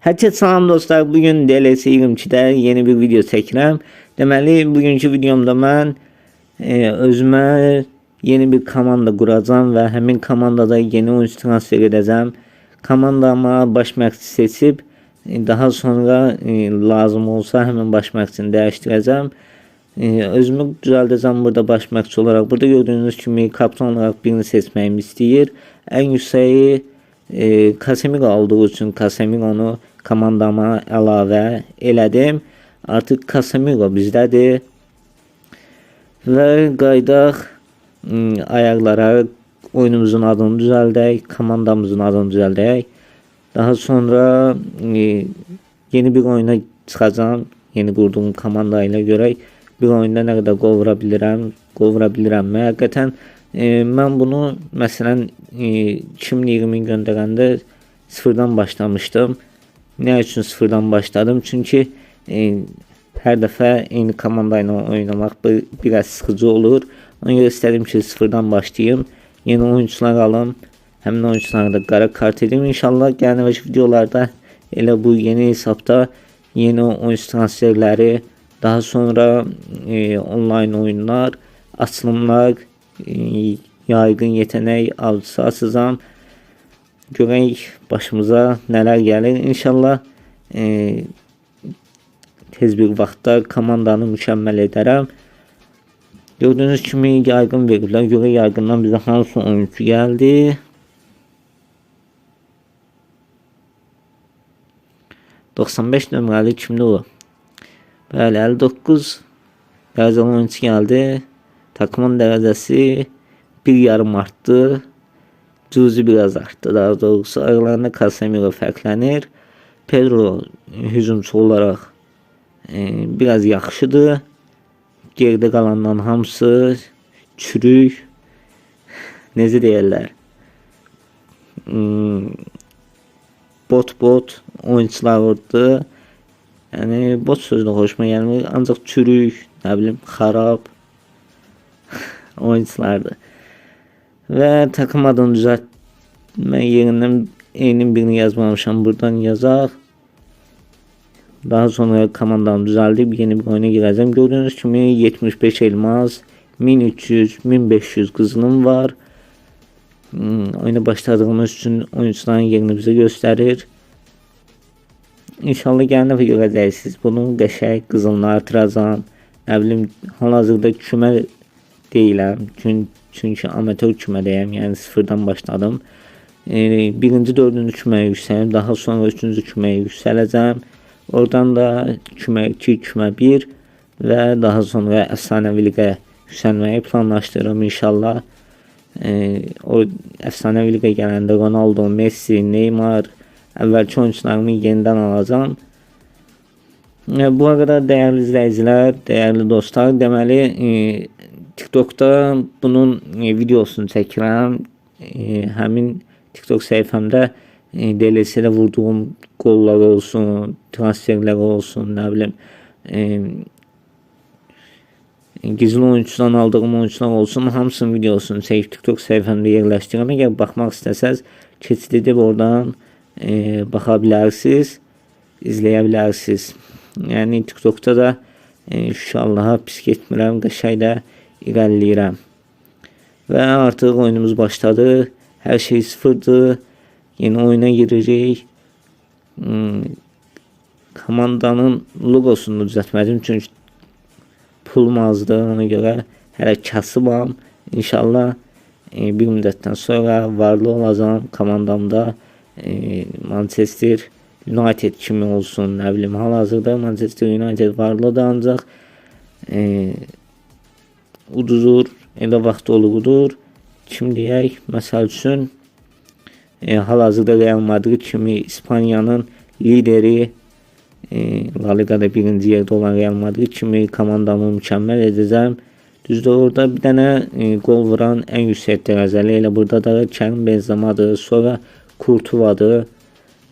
Herkese salam dostlar. Bugün DLS 22'də yeni bir video çəkirəm. Deməli, bugünkü videomda mən e, özümə yeni bir komanda quracağam və həmin komandada yeni oyuncu transfer edəcəm. Komandama baş məqsəd seçib e, daha sonra e, lazım olsa həmin baş məqsədini dəyişdirəcəm. E, özümü düzəldəcəm burada baş məqsəd olaraq. Burada gördüyünüz kimi kapitan olaraq birini seçməyimi istəyir. Ən yüksəyi e, Casemiro olduğu üçün Casemiro'nu komandama əlavə elədim. Artıq Casemiro bizdədir. Və qaydaq ım, ayarlara oyunumuzun adını düzəldək, komandamızın adını düzəldək. Daha sonra e, yeni bir oyuna çıxacağam. Yeni qurduğum komanda ilə görək bir oyunda nə qədər qol vura bilirəm, qol vura bilirəmmi? Həqiqətən e, mən bunu məsələn e, 2020 göndərəndə sıfırdan başlamışdım. Nə üçün sıfırdan başladım? Çünki e, hər dəfə eyni komanda ilə bir, biraz sıxıcı olur. Ona görə istədim ki, sıfırdan başlayım. Yeni oyuncular alım. Həmin oyunculara da qara kart edim. İnşallah gələcək videolarda elə bu yeni hesabda yeni oyuncu transferləri, daha sonra e, online oyunlar, açılımlar, e, yaygın yetenek avcısı açacağım. Görək başımıza nələr gəlir. İnşallah e, tez bir vaxtda komandanı mükəmməl edərəm. Gördüğünüz kimi yaygın verirlər. Görə yaygından bizə hansı oyuncu gəldi? ...95 nömrəli kimdir o? Bəli, 59 dərəcəli oyuncu gəldi. Takımın dərəcəsi bir yarım arttı. Cuzi biraz arttı daha doğrusu. Aralarında Casemiro fərqlənir. Pedro hücumçu olaraq e, biraz yaxşıdır. Geride qalandan hamısı çürük. Necə deyirlər? Hmm, bot bot oyuncular oldu. Yəni bot sözü də xoşuma gəlmir. Ancaq çürük, nə bilim, xarab oyunculardır. Ve takım adını düzeltme yerinden eğinin birini yazmamışım. Buradan yazar. Daha sonra komandam düzeldi. Yeni bir oyuna gireceğim. Gördüğünüz gibi 75 elmas, 1300, 1500 kızılım var. Hmm, oyuna başladığımız için oyuncuların yerini bize gösterir. İnşallah gələn dəfə görəcəksiniz. Bunun qəşəng qızılını artıracağam. Nə bilim, hal-hazırda kümə deyiləm. Çünki çünkü amatör kümədəyəm. Yəni sıfırdan başladım. E, birinci, dördüncü küməyə yüksəlim. Daha sonra üçüncü küməyə yüksələcəm. Oradan da kümə 2, kümə 1 və daha sonra əfsanəvi liqə yüksəlməyi planlaşdırıram inşallah. E, o əfsanəvi liqə gələndə Ronaldo, Messi, Neymar əvvəlki oyuncularımı yenidən alacağam. E, bu arada değerli izleyiciler, değerli dostlar, deməli e, TikTok'ta bunun e, videosunu çəkirəm. E, həmin TikTok səhifəmdə e, vurduğum qollar olsun, transferlər olsun, nə bilim, e, gizli oyuncudan aldığım oyuncular olsun, hamısının videosunu çəkib TikTok səhifəmdə yerləşdirirəm. Əgər baxmaq istəsəz, keçid edib oradan e, baxa bilərsiniz, izləyə bilərsiniz. Yəni TikTok'ta da e, şu Allah'a pis getmirəm, qəşəng də ilerleyirəm. Və artıq oyunumuz başladı. Hər şey sıfırdır. Yeni oyuna giririk. Hmm, komandanın logosunu düzəltmədim çünki pulum azdı. Ona görə hələ kasıbam. İnşallah e, bir müddətdən sonra varlı olacağam komandamda. E, Manchester United kimi olsun, nə bilim, hal-hazırda Manchester United varlıdır ancaq e, uduzur, elə vaxt olurudur. Kim deyək, məsəl üçün e, hal-hazırda Real Madrid kimi İspaniyanın lideri e, La Ligada birinci yerdə olan Real Madrid kimi komandamı mükəmməl edəcəm. Düzdür, orada bir dənə e, qol vuran ən yüksək dərəcəli elə burada da Kerim Benzema'dır, sonra Kurtuva'dır.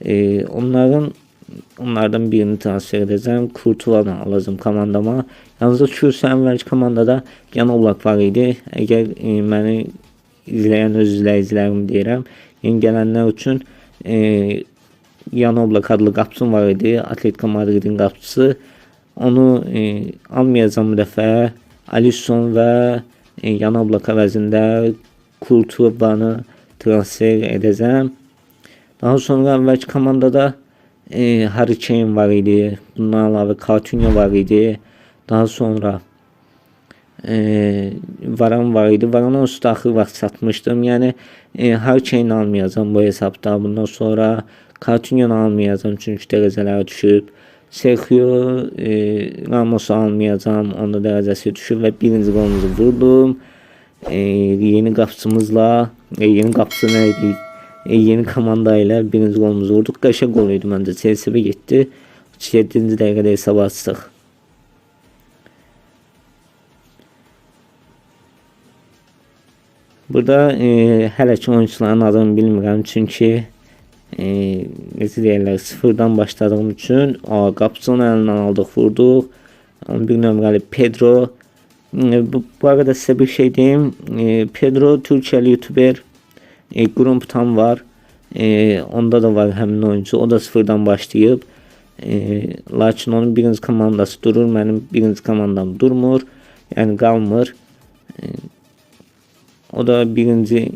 E, onların onlardan birini transfer edeceğim. Kurtula'dan alacağım komandama. Yalnız Kürsə əvvəlki komandada yan oblak var idi. Əgər e, məni izləyən öz izləyicilərim deyirəm. Yeni gələnlər üçün e, Yan Oblak adlı qapıçım var idi. Atletico Madridin qapıçısı. Onu e, almayacağım bu dəfə. Alisson və e, Yan Oblak əvəzində Kurtuva'nı transfer edəcəm. Daha sonra əvvəlki komandada e, Harry Kane var idi. Bundan əlavə Coutinho var idi. Daha sonra e, Varan var idi. Varan'a üstü axır vaxt satmışdım. Yəni e, Harry Kane almayacağım bu hesabda. Bundan sonra Coutinho'nu almayacağım çünki dərəcələri düşüb. Sergio e, Ramos'u almayacağım. Onda dərəcəsi düşüb və birinci golumuzu vurdum. E, yeni qapıçımızla e, yeni qapıçı nə idi? E, yeni komanda ilə birinci golumuzu vurduq. Qəşəng gol idi məncə. Chelsea getdi. 7-ci dəqiqədə. Burada e, hələ ki oyunçuların adını bilmirəm çünki e, deyirlər sıfırdan başladığım üçün a, qapıçının əlindən aldıq, vurduq. 11 nömrəli Pedro. E, bu, bu arada sizə bir şey deyim. E, Pedro Türkiyəli YouTuber. E, Grumptan var. E, onda da var həmin oyuncu. O da sıfırdan başlayıb. E, lakin onun birinci komandası durur. Mənim birinci komandam durmur. Yəni qalmır. E, o da birinci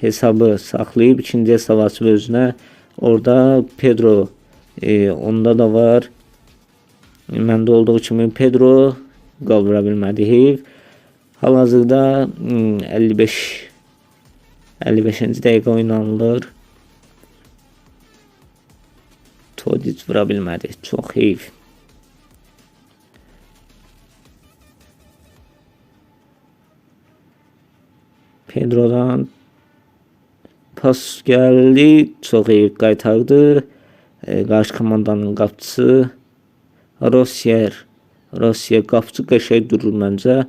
hesabı saxlayıb ikinci hesab açıb özünə. Orada Pedro e, onda da var. E, Məndə olduğu kimi Pedro qol vura bilmədi. Heyv. Hal-hazırda mm, 55 55-ci dəqiqə oynanılır. Todic vura bilmədi. Çox heyf. Pedro'dan pas geldi. Çok iyi kaytardı. E, karşı komandanın qapçısı Rossier. Rossier qapçı qəşəng durur məncə.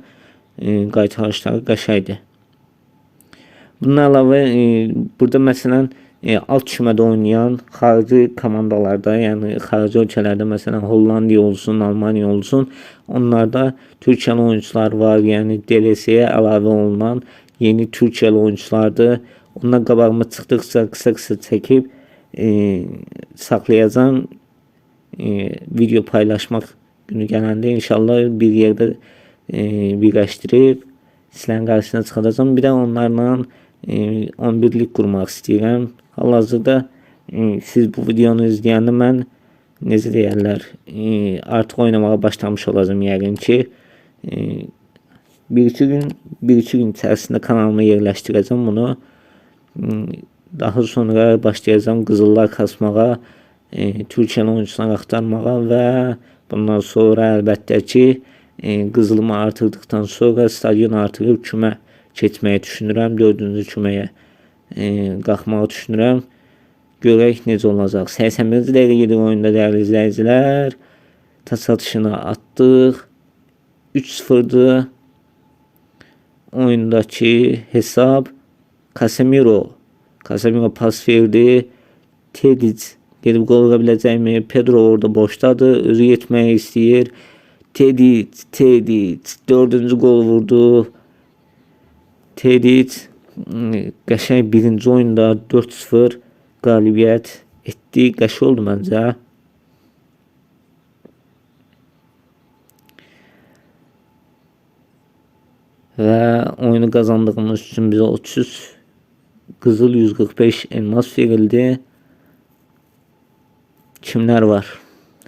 E, qaytarışları qəşəngdir. Bundan əlavə e, burada məsələn e, alt kümədə oynayan xarici komandalarda, yəni xarici ölkələrdə məsələn Hollandiya olsun, Almaniya olsun, onlarda Türkiyəli oyuncular var, yəni DLS-yə əlavə olunan yeni Türkiyəli oyunculardır. Ondan qabağıma çıxdıqca qısa-qısa çəkib e, saxlayacağam. E, video paylaşmaq günü gələndə inşallah bir yerdə e, birləşdirib sizlərin qarşısına çıxacağam. Bir də onlarla 11-lik qurmaq istəyirəm. Hal-hazırda e, siz bu videonu izləyəndə mən necə deyərlər, e, artıq oynamağa başlamış olacağım yəqin ki. E, bir iki gün bir iki gün içerisinde kanalıma yerleştireceğim bunu. Daha sonra başlayacağım qızıllar kasmağa, Türkiyəli oyuncular axtarmağa və bundan sonra əlbəttə ki, qızılımı artırdıqdan sonra stadion artırıb kümə keçməyi düşünürəm. 4-cü küməyə e, qalxmağı düşünürəm. Görək necə olacaq. 81-ci dəqiqə oyunda dəyərli izləyicilər. Taç atışını atdıq. 3-0'dı oyundaki hesap Casemiro. Casemiro pas verdi. Tedic gelip gol vurabilecek mi? Pedro orada boştadı. Özü yetmeye istəyir. Tedic, Tedic dördüncü gol vurdu. Tedic qəşəng birinci oyunda 4-0 qalibiyyət etdi. Qəşəng oldu məncə. Ve oyunu kazandığımız için bize 30 Kızıl 145 elmas verildi. Kimler var?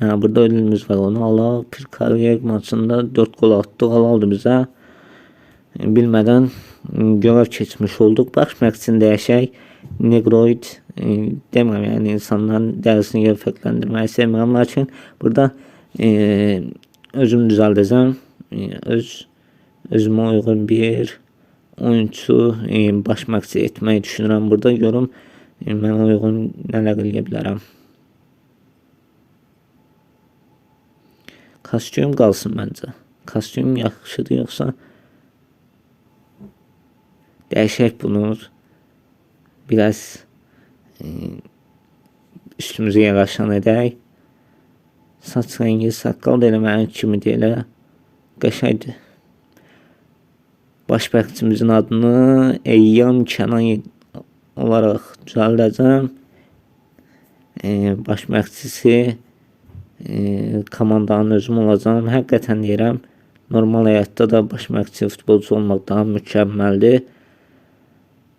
Ha, burada ödülümüz var onu Allah bir kariyer maçında 4 gol attı gol aldı bize. Bilmeden görev keçmiş olduk. Baxmaq üçün deyəşək Negroid e, demirəm, yəni insanların dərisini göfəkləndirməyi sevmirəm, lakin burada e, özüm düzəldəcəm. E, öz özümə uyğun bir oyunçu e, baş məqsəd etməyi düşünürəm burada. Görüm e, mənə uyğun nələr eləyə bilərəm. Kostyum qalsın məncə. Kostyum yaxşıdır yoxsa dəyişək bunu biraz e, üstümüzə yaraşan edək. Saç rəngi, saqqal da elə mənim kimi deyilə qəşəngdir. Başbəxtimizin adını Eyyam Kənan olaraq düzəldəcəm. e, baş məşqçisi e, komandanın özüm olacağım. Həqiqətən deyirəm, normal həyatda da baş məşqçi futbolçu olmaq daha mükəmməldir.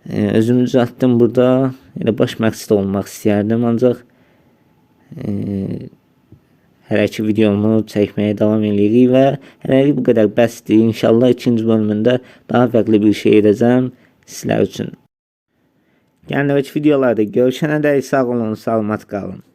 E, özümü düzəltdim burada. Elə baş məşqçi də olmaq istəyərdim, ancaq e, Hələ ki videomu çəkməyə davam edirik və hələlik bu qədər bəsdir. İnşallah ikinci bölümündə daha fərqli bir şey edəcəm sizlər üçün. Gəlin videolarda görüşənə dək sağ olun, salamat qalın.